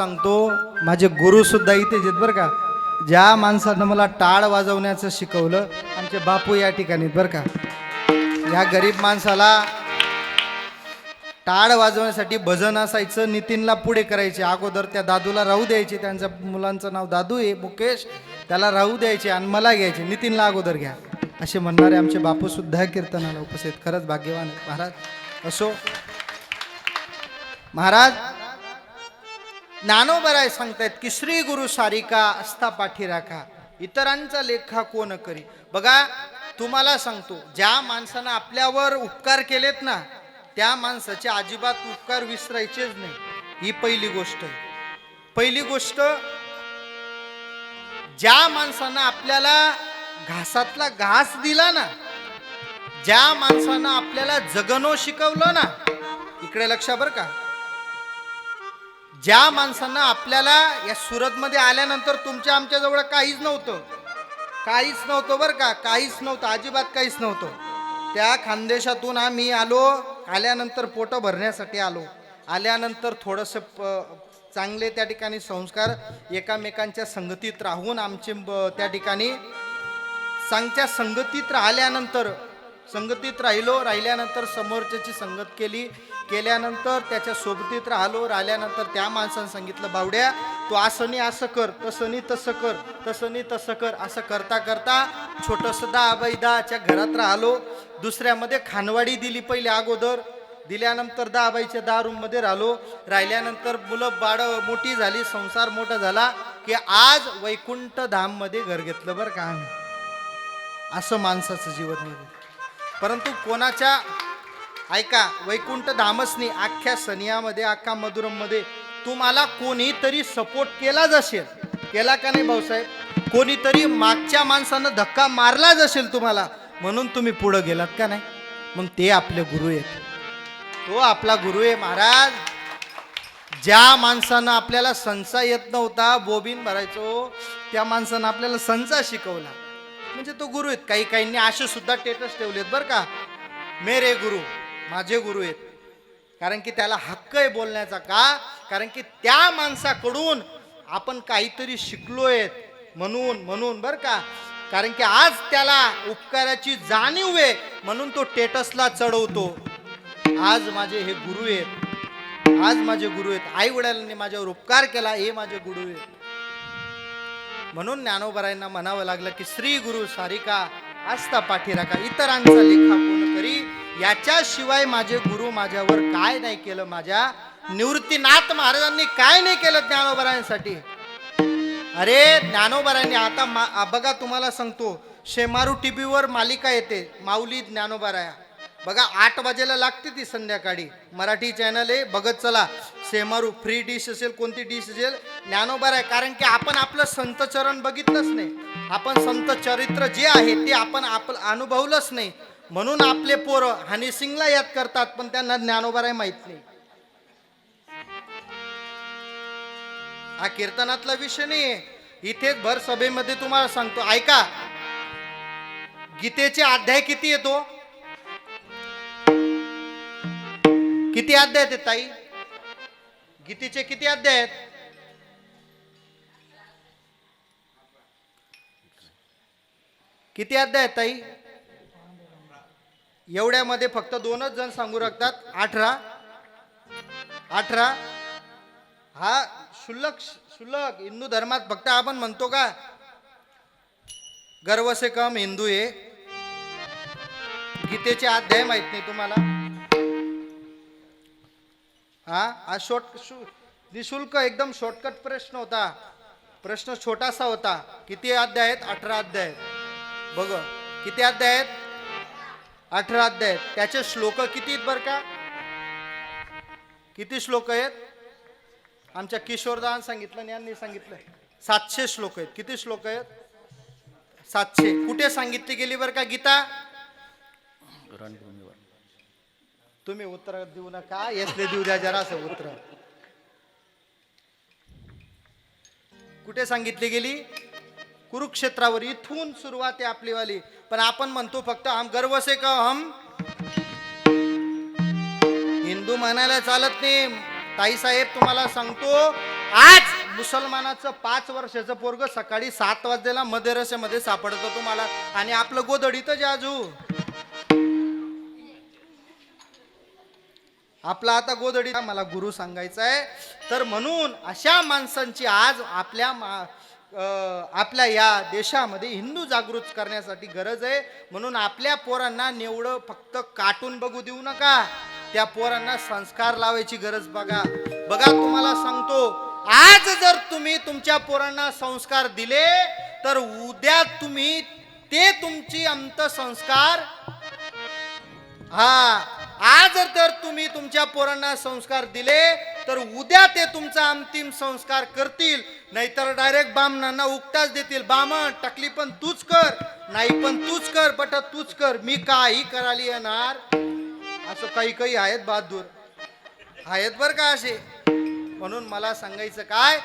सांगतो माझे गुरु सुद्धा इथेच आहेत बरं का. ज्या माणसानं मला टाळ वाजवण्याचं शिकवलं आमचे बापू या ठिकाणी बरं का. या गरीब माणसाला टाळ वाजवण्यासाठी भजन असायचं नितीनला पुढे करायचे. अगोदर त्या दादूला राहू द्यायचे त्यांच्या मुलांचं नाव दादू आहे मुकेश. त्याला राहू द्यायचे आणि मला घ्यायचे. नितीनला अगोदर घ्या. असे म्हणणारे आमचे बापू सुद्धा कीर्तनाला उपस्थित खरंच भाग्यवान महाराज असो. महाराज ज्ञानोबराय सांगतायत की श्री गुरु सारिका असता पाठी राखा इतरांचा लेखा कोण करी? बघा तुम्हाला सांगतो ज्या माणसानं आपल्यावर उपकार केलेत ना त्या माणसाचे अजिबात उपकार विसरायचेच नाही. ही पहिली गोष्ट आहे. पहिली गोष्ट ज्या माणसानं आपल्याला घासातला घास दिला ना ज्या माणसानं आपल्याला जगणं शिकवलं ना इकडे लक्ष बरं का. ज्या माणसांना आपल्याला या सुरतमध्ये आल्यानंतर तुमच्या आमच्याजवळ काहीच नव्हतं. काहीच नव्हतं बरं का काहीच नव्हतं अजिबात काहीच नव्हतं. त्या खानदेशातून आम्ही आलो आल्यानंतर पोटं भरण्यासाठी आलो. आल्यानंतर थोडंसं प चांगले त्या ठिकाणी संस्कार एकामेकांच्या संगतीत राहून आमचे त्या ठिकाणी चांगच्या संगतीत राहिल्यानंतर संगतीत राहिलो राहिल्यानंतर समोरच्याची संगत केली. केल्यानंतर त्याच्या सोबतीत राहिलो राहिल्यानंतर त्या माणसानं सांगितलं बावड्या तू असं नाही असं कर तसं नाही तसं कर तसं नाही तसं कर. असं करता करता छोटंसं दहा बाई दहाच्या घरात राहिलो. दुसऱ्यामध्ये खानवाडी दिली पहिले अगोदर. दिल्यानंतर दहा बाईच्या दहा रूममध्ये राहिलो. राहिल्यानंतर मुलं बाळ मोठी झाली संसार मोठा झाला की आज वैकुंठ धाममध्ये घर घेतलं बरं का आम्ही. असं माणसाचं जीवन परंतु कोणाच्या ऐका वैकुंठ धामसनी अख्ख्या सनियामध्ये अख्खा मधुरममध्ये तुम्हाला कोणीतरी सपोर्ट केलाच असेल. केला का नाही भाऊसाहेब? कोणीतरी मागच्या माणसानं धक्का मारलाच असेल तुम्हाला. म्हणून तुम्ही पुढं गेलात का नाही? मग ते आपले गुरु आहेत. तो आपला गुरु आहे महाराज. ज्या माणसानं आपल्याला संचा येत नव्हता बोबीन भरायचो त्या माणसानं आपल्याला संचा शिकवला. म्हणजे तो गुरु आहेत. काही काहींनी असे सुद्धा टेटस ठेवलेत बरं का. मेरे गुरु. माझे गुरु आहेत. कारण की त्याला हक्क आहे बोलण्याचा का? कारण की त्या माणसाकडून आपण काहीतरी शिकलोय म्हणून म्हणून बरं का? कारण की आज त्याला उपकाराची जाणीव आहे म्हणून तो टेटसला चढवतो. आज माझे हे गुरु आहेत. आज माझे गुरु आहेत. आई वडिलांनी माझ्यावर उपकार केला हे माझे गुरु आहेत. म्हणून ज्ञानोबरायांना म्हणावं लागलं की श्री गुरु सारिका आस्था पाठीराखा इतरांचा लेखा पूर्ण करी याच्याशिवाय माझे गुरु माझ्यावर काय नाही केलं? माझ्या निवृत्तीनाथ महाराजांनी काय नाही केलं ज्ञानोबरायांसाठी? अरे ज्ञानोबरांनी आता मा- बघा तुम्हाला सांगतो शेमारू टीव्हीवर मालिका येते माऊली ज्ञानोबराया. बघा आठ वाजेला लागते ती संध्याकाळी. मराठी चॅनल आहे बघत चला. सेमारू फ्री डिश असेल कोणती डिश असेल ज्ञानोबर आहे कारण की आपण आपलं संत चरण बघितलंच नाही. आपण संत चरित्र जे आहे ते आपण आपलं अनुभवलंच नाही. म्हणून आपले पोरं हनी सिंगला याद करतात पण त्यांना ज्ञानोबर आहे माहीत नाही. हा कीर्तनातला विषय नाही इथेच भर सभेमध्ये तुम्हाला सांगतो. ऐका. गीतेचे अध्याय किती येतो? किती अध्याय आहेत ताई? गीतेचे किती अध्याय आहेत? किती अध्याय आहेत ताई? एवढ्यामध्ये फक्त दोनच जण सांगू शकतात. अठरा. अठरा. हा शुल्लक शुल्लक हिंदू धर्मात फक्त आपण म्हणतो का? गर्व से कम हिंदू आहे गीतेचे अध्याय माहीत नाही तुम्हाला. हा हा शॉर्ट शु- निशुल्क एकदम शॉर्टकट प्रश्न होता. प्रश्न छोटासा होता. किती अध्याय आहेत? अठरा अध्याय आहेत. बघ किती अध्याय आहेत? अठरा अध्याय. त्याचे श्लोक किती आहेत बरं का? किती श्लोक आहेत? आमच्या किशोरदान सांगितलं आणि यांनी सांगितलं. सातशे श्लोक आहेत. किती श्लोक आहेत? सातशे. कुठे सांगितली गेली बरं का गीता? तुम्ही उत्तर देऊ नका. यसले देऊ द्या जरा असं उत्तर. कुठे सांगितली गेली? कुरुक्षेत्रावर इथून सुरुवात आहे आपली वाली पण आपण म्हणतो फक्त हम गर्व से का हम? हिंदू म्हणायला चालत नाही. ताई साहेब तुम्हाला सांगतो आज मुसलमानाचं पाच वर्षाचं पोरग सकाळी सात वाजलेला मध्यरस्यामध्ये सापडतो तुम्हाला आणि आपलं गोदडीत जाजू. आपला आता गोदडी मला गुरु सांगायचा आहे तर म्हणून अशा माणसांची आज आपल्या मा आपल्या या देशामध्ये हिंदू जागृत करण्यासाठी गरज आहे. म्हणून आपल्या पोरांना निवडं फक्त काटून बघू देऊ नका. त्या पोरांना संस्कार लावायची गरज बघा. बघा तुम्हाला सांगतो आज जर तुम्ही तुमच्या पोरांना संस्कार दिले तर उद्या तुम्ही ते तुमची अंतसंस्कार हा आज जर तुम्ही तुमच्या पोरांना संस्कार दिले तर उद्या ते तुमचा अंतिम संस्कार करतील. नाहीतर डायरेक्ट बामणांना उगताच देतील. बामण टकली पण तूच कर नाही पण तूच कर बट तूच कर. मी काही करायला येणार? असं काही काही आहेत बहादूर. आहेत बर का असे. म्हणून मला सांगायचं काय?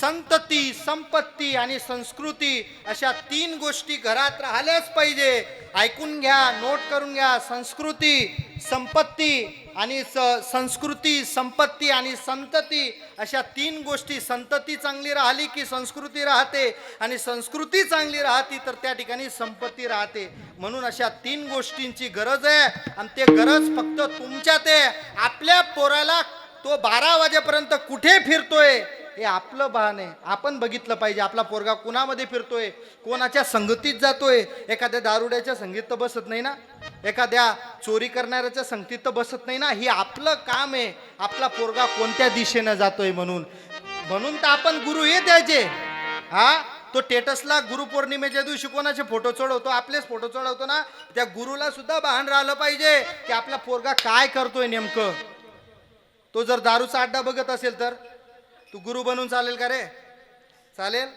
संतती संपत्ती आणि संस्कृती अशा तीन गोष्टी घरात राहिल्याच पाहिजे. ऐकून घ्या नोट करून घ्या. संस्कृती संपत्ती आणि स- संस्कृती संपत्ती आणि संतती अशा तीन गोष्टी. संतती चांगली राहिली की संस्कृती राहते आणि संस्कृती चांगली राहती तर त्या ठिकाणी संपत्ती राहते. म्हणून अशा तीन गोष्टींची गरज आहे आणि ते गरज फक्त तुमच्यात आहे. आपल्या पोराला तो बारा वाजेपर्यंत कुठे फिरतोय? हे आपलं भान आहे आपण बघितलं पाहिजे. आपला पोरगा कुणामध्ये फिरतोय? कोणाच्या संगतीत जातोय? एखाद्या दारुड्याच्या संगीत तर बसत नाही ना? एखाद्या चोरी करणाऱ्याच्या संगतीत तर बसत नाही ना? हे आपलं काम आहे. आपला पोरगा कोणत्या दिशेनं जातोय म्हणून? म्हणून तर आपण गुरु हे द्यायचे. हा? तो टेटसला गुरुपौर्णिमेच्या दिवशी कोणाचे फोटो चढवतो? आपलेच फोटो चढवतो ना? त्या गुरुला सुद्धा भान राहिलं पाहिजे की आपला पोरगा काय करतोय नेमकं? तो जर दारूचा अड्डा बघत असेल तर? तू गुरु बनून चालेल का रे? चालेल?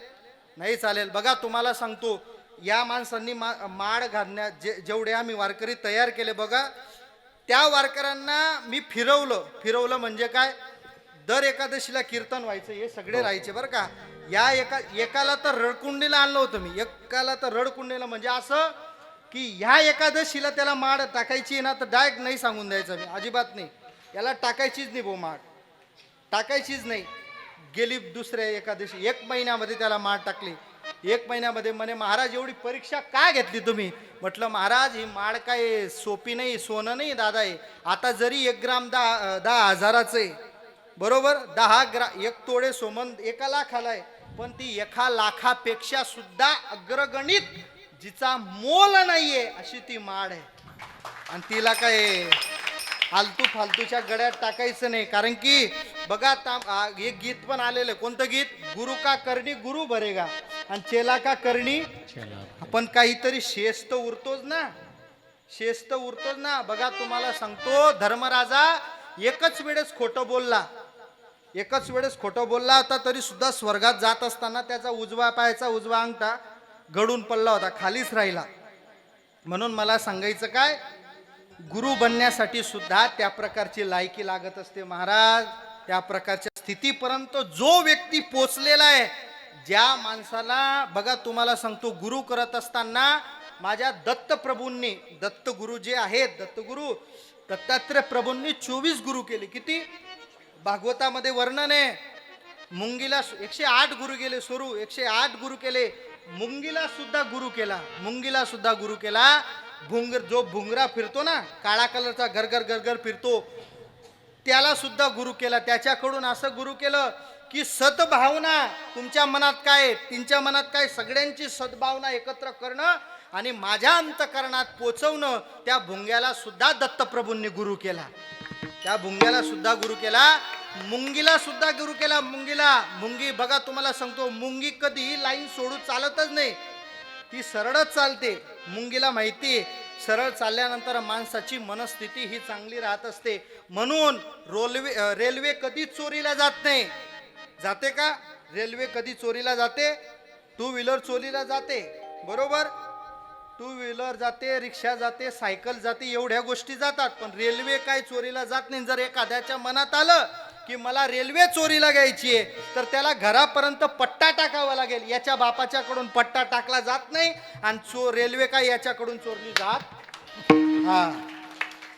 नाही चालेल. बघा तुम्हाला सांगतो या माणसांनी मा माड घालण्या जे जेवढे आम्ही वारकरी तयार केले बघा त्या वारकऱ्यांना मी फिरवलं. फिरवलं म्हणजे काय? दर एकादशीला कीर्तन व्हायचं हे सगळे राहायचे बरं का. या एका एकाला तर रडकुंडीला आणलं होतं मी. एकाला तर रडकुंडीला म्हणजे असं की ह्या एकादशीला त्याला माड टाकायची ना तर डायरेक्ट नाही सांगून द्यायचं मी. अजिबात नाही. याला टाकायचीच नाही भाऊ माड. टाकायचीच नाही. गेली दुसऱ्या एकादशी एक महिन्यामध्ये त्याला माळ टाकली. एक महिन्यामध्ये म्हणे महाराज एवढी परीक्षा का घेतली तुम्ही? म्हटलं महाराज ही माळ काय सोपी नाही सोनं नाही दादा आहे आता जरी एक ग्राम दहा दहा हजाराचं आहे बरोबर? दहा ग्रा एक तोडे सोमन एका लाखाला आहे. पण ती एका लाखापेक्षा सुद्धा अग्रगणित जिचा मोल नाहीये अशी ती माळ आहे. आणि तिला काय फालतू फालतूच्या गड्यात टाकायचं नाही. कारण की बघा ता- आ, एक गीत पण आलेलं. आहे. कोणतं गीत? गुरु का करणी गुरु भरेगा. आणि चेला का करणी? आपण काहीतरी शेस्त उरतोच ना. शेस्त उरतोच ना. बघा तुम्हाला सांगतो धर्मराजा एकच वेळेस खोटं बोलला. एकच वेळेस खोटं बोलला होता तरी सुद्धा स्वर्गात जात असताना त्याचा उजवा पायाचा उजवा अंगठा गडून पडला होता खालीच राहिला. म्हणून मला सांगायचं काय? गुरु बनण्यासाठी सुद्धा त्या प्रकारची लायकी लागत असते महाराज. त्या प्रकारच्या स्थितीपर्यंत जो व्यक्ती पोचलेला आहे ज्या माणसाला बघा तुम्हाला सांगतो गुरु करत असताना माझ्या दत्तप्रभूंनी दत्तगुरु जे आहेत दत्तगुरु दत्तात्रय प्रभूंनी चोवीस गुरु केले. किती? भागवतामध्ये वर्णन आहे. मुंगीला सु- एकशे आठ गुरु गेले सुरू एकशे आठ गुरु केले. मुंगीला सुद्धा गुरु केला. मुंगीला सुद्धा गुरु केला. भुंगर जो भुंगरा फिरतो ना काळा कलरचा गरगर गरगर फिरतो त्याला सुद्धा गुरु केला. त्याच्याकडून असं गुरु केलं की सद्भावना तुमच्या मनात काय तुमच्या मनात काय सगळ्यांची सद्भावना एकत्र करणं आणि माझ्या अंतकरणात पोचवणं त्या भुंग्याला सुद्धा दत्तप्रभूंनी गुरु केला. त्या भुंग्याला सुद्धा गुरु केला. मुंगीला सुद्धा गुरु केला. मुंगीला मुंगी बघा तुम्हाला सांगतो मुंगी कधी लाईन सोडून चालतच नाही. ती सरळच चालते. मुंगीला माहिती आहे, सरळ चालल्यानंतर माणसाची मनस्थिती ही चांगली राहत असते. म्हणून रोलवे रेल्वे कधी चोरीला जात नाही. जाते का? रेल्वे कधी चोरीला जाते? टू व्हीलर चोरीला जाते. बरोबर? टू व्हीलर जाते रिक्षा जाते सायकल जाते एवढ्या गोष्टी जातात. पण रेल्वे काय चोरीला जात नाही. जर एखाद्याच्या मनात आलं की मला रेल्वे चोरीला घ्यायची आहे तर त्याला घरापर्यंत पट्टा टाकावा लागेल. याच्या बापाच्याकडून पट्टा टाकला जात नाही आणि चो रेल्वे काय याच्याकडून चोरली जात हा.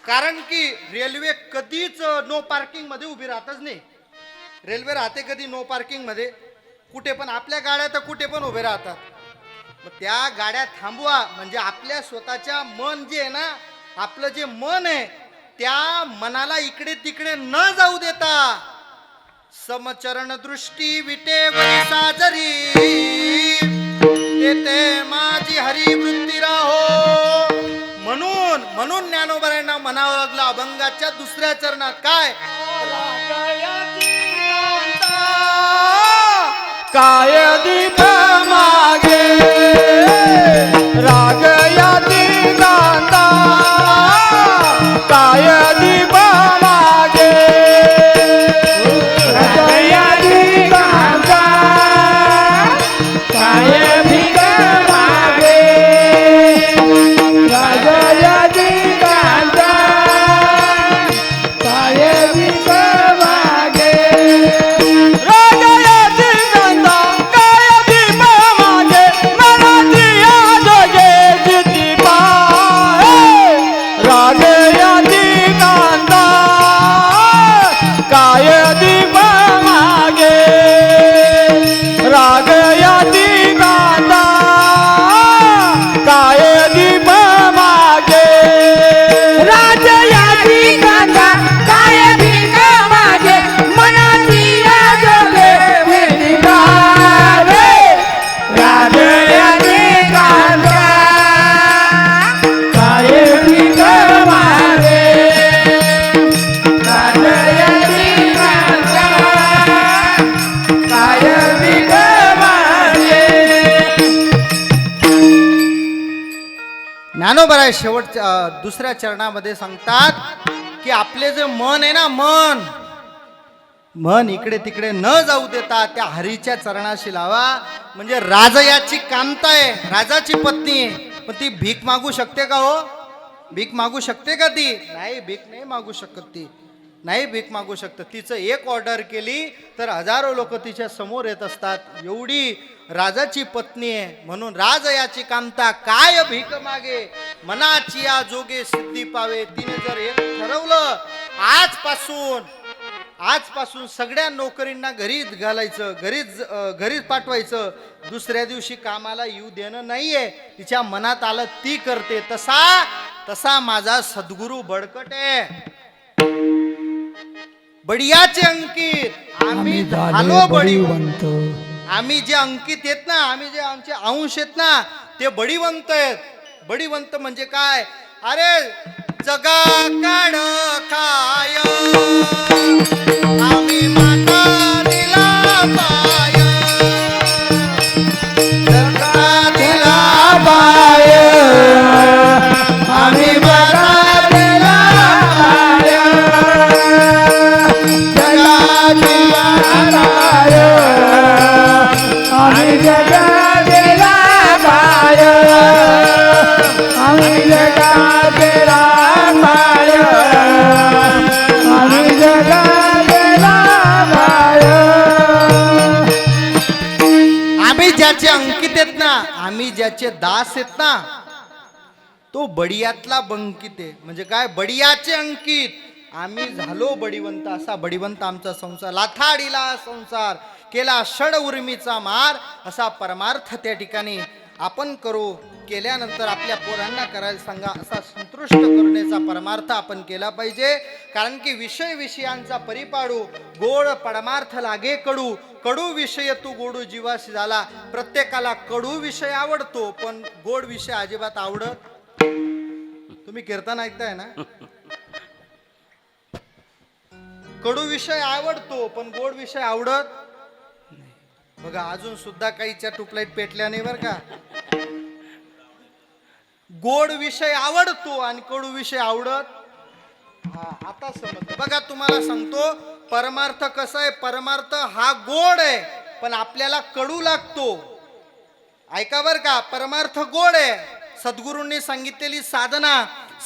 कारण की रेल्वे कधीच नो पार्किंगमध्ये उभी राहतच नाही. रेल्वे राहते कधी नो पार्किंगमध्ये. कुठे पण आपल्या गाड्या तर कुठे पण उभे राहतात. मग त्या गाड्या थांबवा. म्हणजे आपल्या स्वतःच्या मन जे आहे ना आपलं जे मन आहे त्या मनाला इकडे तिकडे न जाऊ देता समचरण दृष्टी विटे साजरी. तेथे माझी हरी वृत्ती राहो. म्हणून म्हणून ज्ञानोबरांना म्हणावं लागलं अभंगाच्या दुसऱ्या चरणात काय? काय? काय दीप शेवटच्या दुसऱ्या चरणामध्ये सांगतात की आपले जे मन आहे ना मन. मन इकडे तिकडे न जाऊ देता त्या हरीच्या चरणाशी लावा. म्हणजे राजयाची कांता आहे राजाची पत्नी आहे. पण ती भीक मागू शकते का हो? भीक मागू शकते का ती? नाही भीक नाही मागू शकत ती. नाही भीक मागू शकतं. तिचं एक ऑर्डर केली तर हजारो लोक तिच्या समोर येत असतात. एवढी राजाची पत्नी आहे. म्हणून राज याची कामता काय भीक मागे? मनाची या जोगे सिद्धी पावे. तिने जर हे ठरवलं आजपासून आजपासून सगळ्या नोकरींना घरीच घालायचं घरीच घरीच पाठवायचं. दुसऱ्या दिवशी कामाला येऊ देणं नाहीये. तिच्या मनात आलं ती करते. तसा तसा माझा सद्गुरू बडकट आहे. बडियाचे अंकित. आम्ही झालो बडीवंत आम्ही जे अंकित आहेत ना आम्ही जे आमचे अंश आहेत ना ते बडीवंत आहेत. बडीवंत म्हणजे काय? अरे जगा काढ काय? आम्ही ज्याचे अंकित आहेत ना आम्ही ज्याचे दास आहेत ना तो बडियातला बंकित आहे. म्हणजे काय? बडियाचे अंकित. आम्ही झालो बडिवंत असा बडिवंत आमचा संसार. लाथाडीला संसार केला षड उर्मीचा मार असा परमार्थ त्या ठिकाणी आपण करू केल्यानंतर आपल्या पोरांना करायला सांगा असा संतुष्ट करण्याचा परमार्थ आपण केला पाहिजे. कारण की विषय विषयांचा परिपाडू गोड परमार्थ लागे कडू कडू विषय तू गोडू जीवाशी झाला. प्रत्येकाला कडू विषय आवडतो पण गोड विषय अजिबात आवडत? तुम्ही कीर्तन ऐकताय ना? कडू विषय आवडतो पण गोड विषय आवडत बघा अजून सुद्धा काहीच्या ट्यूबलाईट पेटल्या नाही बर का. गोड विषय आवडतो आणि कडू विषय आवडत. हा आता समज बघा तुम्हाला सांगतो परमार्थ कसा आहे? परमार्थ हा गोड आहे पण आपल्याला कडू लागतो. ऐका बर का परमार्थ गोड आहे. सद्गुरूंनी सांगितलेली साधना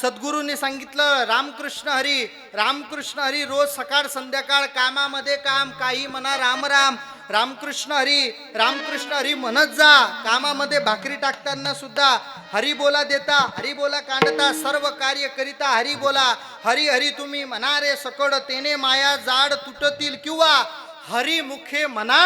सद्गुरूंनी सांगितलं रामकृष्ण हरी रामकृष्ण हरी रोज सकाळ संध्याकाळ कामामध्ये काम काही म्हणा राम राम. रामकृष्ण हरी रामकृष्ण हरी म्हणत जा. कामामध्ये भाकरी टाकताना सुद्धा हरी बोला देता हरी बोला कांडता सर्व कार्य करिता हरी बोला. हरी हरी तुम्ही म्हणा रे सकड तेने माया जाड तुटतील किंवा हरी मुखे म्हणा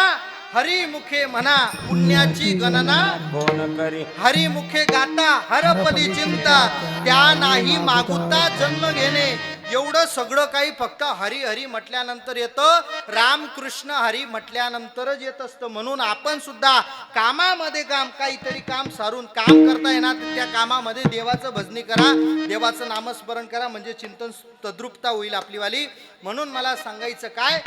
हरिमुखे म्हणा पुण्याची गणना. कोण करी. हरिमुखे गाता हरपदी चिंता त्या नाही मागुता जन्म घेणे. एवढं सगळं काही फक्त हरी हरी म्हटल्यानंतर येतं. रामकृष्ण हरी म्हटल्यानंतरच येत असतं. म्हणून आपण सुद्धा कामामध्ये काम काहीतरी काम सारून काम करता येणार. त्या कामामध्ये देवाचं भजनी करा. देवाचं नामस्मरण करा. म्हणजे चिंतन तद्रुपता होईल आपलीवाली. म्हणून मला सांगायचं काय?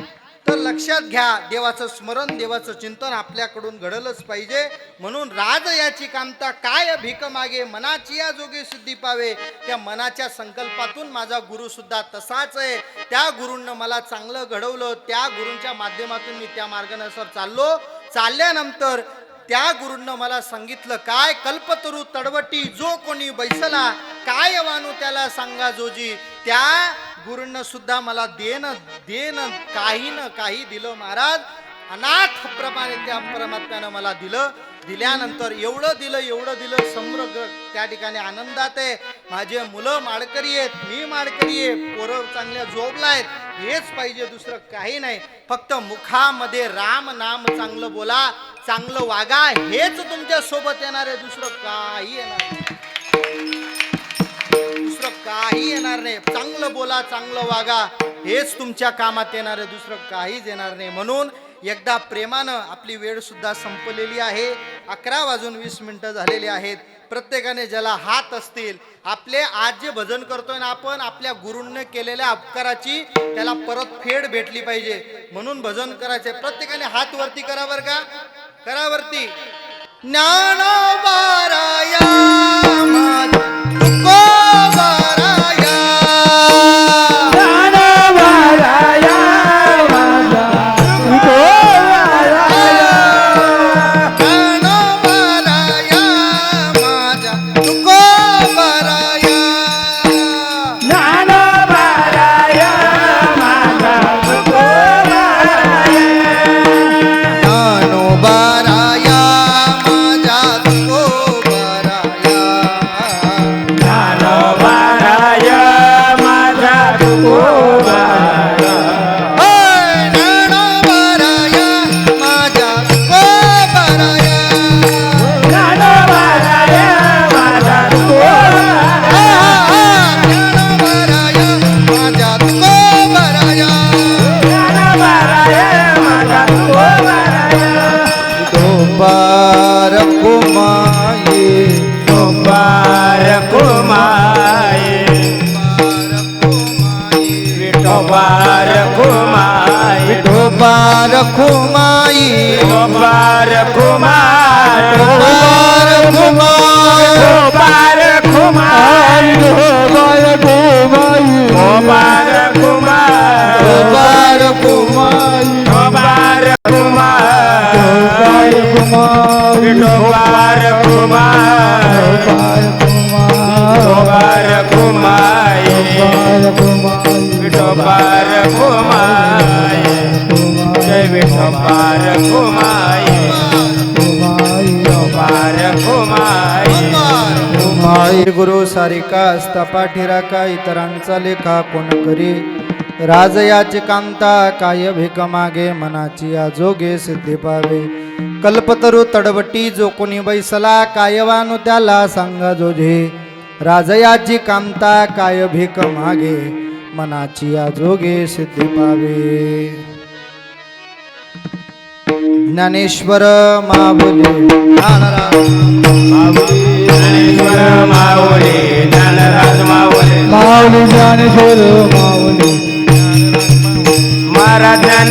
तर लक्षात घ्या देवाचं स्मरण देवाचं चिंतन आपल्याकडून घडलंच पाहिजे. म्हणून राज याची कामता काय भीक मागे मनाची या जोगे सिद्धी पावे. त्या मनाच्या संकल्पातून माझा गुरु सुद्धा तसाच आहे. त्या गुरूंना मला चांगलं घडवलं. त्या गुरूंच्या माध्यमातून मी त्या मार्गानुसार चाललो. चालल्यानंतर त्या गुरूंना मला सांगितलं काय कल्पतरू तडवटी जो कोणी बैसला काय वानू त्याला सांगा जोजी. त्या गुरूंना सुद्धा मला देन देन काही न काही दिलं महाराज. अनाथ प्रमाणे त्या परमात्म्यानं मला दिलं. दिल्यानंतर एवढं दिलं एवढं दिलं समृद्ध त्या ठिकाणी आनंदात आहे. माझे मुलं माडकरी आहेत मी माडकरी आहे पोरं चांगल्या जोबला आहेत. हेच पाहिजे दुसरं काही नाही. फक्त मुखामध्ये राम नाम चांगलं बोला चांगलं वागा हेच तुमच्यासोबत येणार आहे. दुसरं काही येणार नाही. दुसरं काही येणार नाही. चांगलं बोला चांगलं वागा. हेच तुमच्या कामात येणार आहे. दुसरं काहीच येणार नाही. म्हणून एकदा प्रेमानं आपली वेळ सुद्धा संपलेली आहे. अकरा वाजून वीस मिनिटं झालेली आहेत. प्रत्येकाने ज्याला हात असतील आपले आज जे भजन करतोय ना आपण आपल्या गुरूंनी केलेल्या अपकाराची त्याला परत फेड भेटली पाहिजे. म्हणून भजन करायचे प्रत्येकाने हात वरती करा बर का? करावरती ज्ञान बारा মুবারক মাই মুবারক মা মুবারক মা মুবারক মা মুবারক মাই মুবারক মা মুবারক মাই মুবারক মা মুবারক মা মুবারক মা মুবারক মা মুবারক মা মুবারক মা जय विठोबार कुमाय विठोबार गुरु सारिका असता पाठीराका इतरांचा लेखा कोण करी? राजयाची कांता काय भिक मागे मनाची आजोगे सिद्धी पावे. कल्पतरू तडवटी जो कोणी बैसला कायवानु त्याला सांगा जोझे राजयाची कांता काय भिक मागे मनाची आजोगे सिद्धी पावे. ज्ञानेश्वर माऊली ज्ञानराज ज्ञानेश्वर माऊली ज्ञानराज माऊली माऊली ज्ञानेश्वर माऊली महाराज